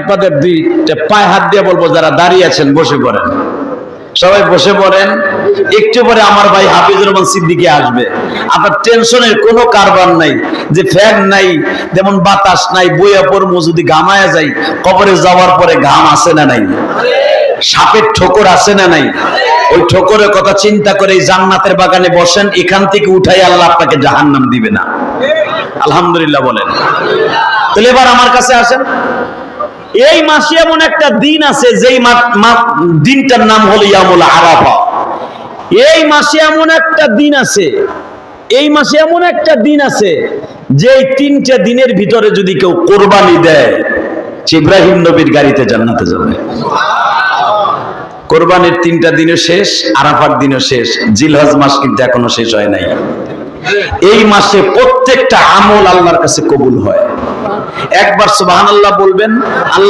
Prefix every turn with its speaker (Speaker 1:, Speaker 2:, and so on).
Speaker 1: আপনাদের দুই পায়ে হাত দিয়ে বলব, যারা দাঁড়িয়ে আছেন, বসে পড়েন। সবাই বসে পড়েন। একটু পরে আমার ভাই হাফিজুর রহমান সিদ্দিকি আসবে। আপনার টেনশনের কোনো কারবার নাই, যে ফ্যান নাই, যেমন বাতাস নাই, বইয়া পড়ব যদি ঘামায়া যাই কবরে যাওয়ার পরে ঘাম আসে না নাই? সাপের ঠোকর আসে না নাই? ওই ঠোকরের কথা চিন্তা করে এই জান্নাতের বাগানে বসেন, এখান থেকে উঠাই আল্লাহ আপনাকে জাহান্নাম দিবে না। আলহামদুলিল্লাহ বলেন। তাহলে এবার আমার কাছে আসেন। এই মাসে এমন একটা দিন আছে যেই দিনটার নাম হলো ইয়ামুল আরাফা। এই মাসে এমন একটা দিন আছে, এই মাসে এমন একটা দিন আছে যে তিনটা দিনের ভিতরে যদি কেউ কোরবানি দেয় ইব্রাহিম নবীর গাড়িতে জান্নাতে যাবে। কোরবানির তিনটা দিনও শেষ, আরাফার দিনও শেষ, জিলহজ মাস কিন্তু এখনও শেষ হয় নাই। এই মাসে প্রত্যেকটা আমল আল্লাহর কাছে কবুল হয়। একবার সুবাহ আল্লাহ বলবেন আল্লাহ